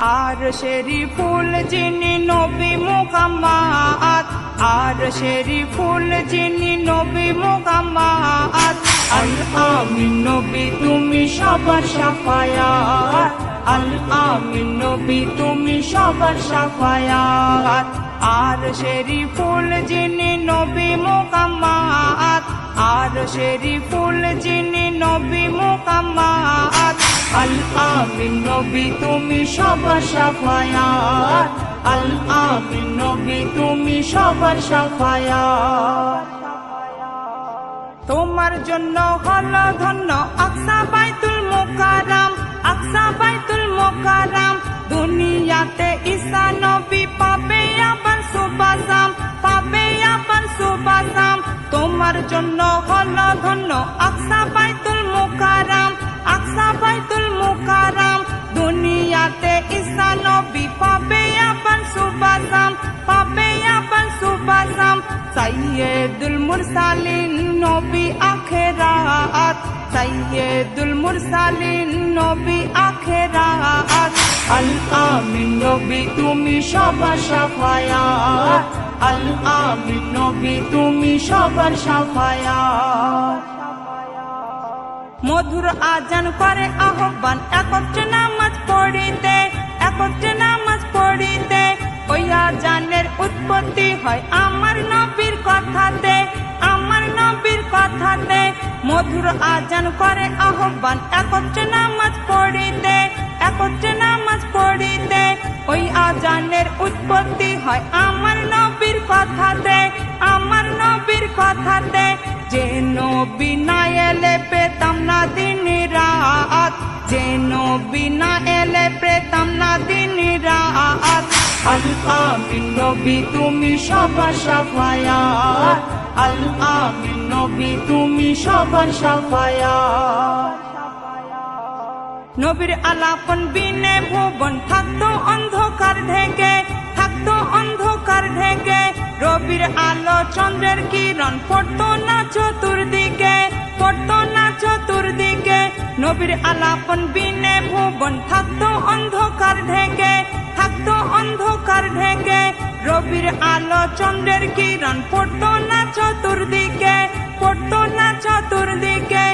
আর শেরি ফুল যিনি নবী মুহাম্মাদ, আর শেরি ফুল যিনি নবী মুহাম্মাদ। আল আমিন নবী, তুমি সবার সাফায়াত। আল আমিন নবী, তুমি সবার সাফায়াত। আর শেরি ফুল যিনি নবী মুহাম্মদ, আর শেরি ফুল যিনি নবী মুহাম্মদ। আল আমিন নবী, তুমি সবার সাফায়াত। আল আমিন নবী, তুমি সবার সাফায়াত। তোমার জন্য হলো ধন্য আকসা বাইতুল মোকারাম আকসা বাইতুল মোকারাম দুনিয়াতে জন্য হলো ধন্য। আকসা বাইতুল মোকারাম আকসা বাইতুল মোকারাম দুনিয়াতে ঈসা নবী পাবে আবার সুবাসাম, পাবে আবার সুবাসাম। সাইয়েদুল মুরসালিন নবী আখেরাত, সাইয়েদুল মুরসালিন নবী আখেরাত। আল আমিন নবী, তুমি সবার সাফায়াত। আল আমিন নবী তুমি সবার সাফায়াত। মধুর আজান করে আহ্বান, একত্রে নামাজ পড়িতে, একত্রে নামাজ পড়িতে। ওই আজানের উৎপত্তি হয় আমার নবীর কথাতে, আমার নবীর কথাতে। মধুর আজান করে আহ্বান, একত্রে নামাজ পড়িতে, একত্রে নামাজ পড়িতে। ওই আজানের উৎপত্তি হয় আমার নবীর কথাতে আমার নবীর কথাতে যে নবী না এলে পেতাম না দিন রাত। যে নবী না এলে পেতাম না দিন রাত। আল নবী, তুমি সবার সাফায়াত। আল নবী, তুমি সবার সাফায়াত। নবীর আলাপন বিনে ভুবন থাকতো অন্ধকার ঢেকে, থাকতো অন্ধকার ঢেকে। রবির আলো, চন্দ্রের কিরণ, পড়তো না চতুর্দিকে, পড়তো না চতুর্দিকে। নবীর আলাপন বিনে ভুবন, থাকতো অন্ধকার ঢেকে, থাকতো অন্ধকার ঢেকে। রবির আলো, চন্দ্রের কিরণ, পড়তো না চতুর্দিকে, পড়তো না চতুর্দিকে।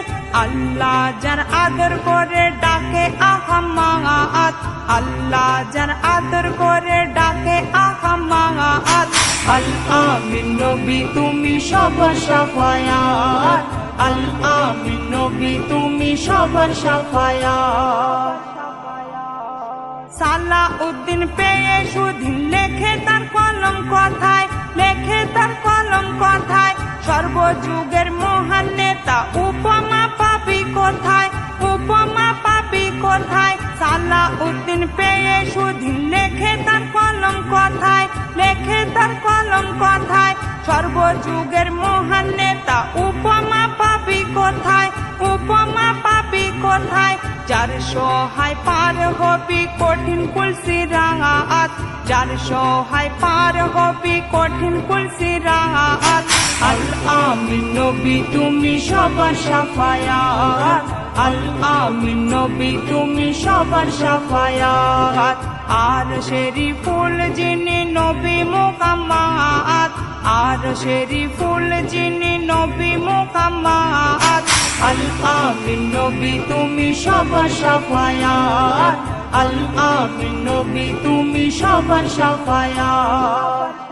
আল্লাহ যার আদর করে আমিন নবী, তুমি সবার সাফায়াত। আল আমিন নবী, তুমি সবার সাফায়াত। সালা উদ্দিন পেয়ে সুদিন লেখে তার কলম কথায়, লেখে তার কলম কথায়, সর্বযুগের মহান নেতা উপমা পাবি কোথায়? উপমা পাবি কোথায়? সালা উদ্দিন পেয়ে সুদিন লেখে তার কলম কথায় লেখে তার কলম কথায়, সর্বযুগের মহান নেতা, উপমা পাবি কোথায়? উপমা পাবি কোথায়? যার সহায় পার হবি কঠিন কুলসি রাঙাত যার সহায় পার হবি কঠিন কুলসি রাঙাত আল আমিন নবী, তুমি সবার সাফায়াত। আল আমিন নবী, তুমি সবার সাফায়াত। আর শেরি ফুল যিনি নবী মুকাম্মাত আর শেরি ফুল যিনি নবী মুকাম্মাত আল আমিন নবী, তুমি সবার সাফায়াত। আল আমিন নবী, তুমি সবার সাফায়াত।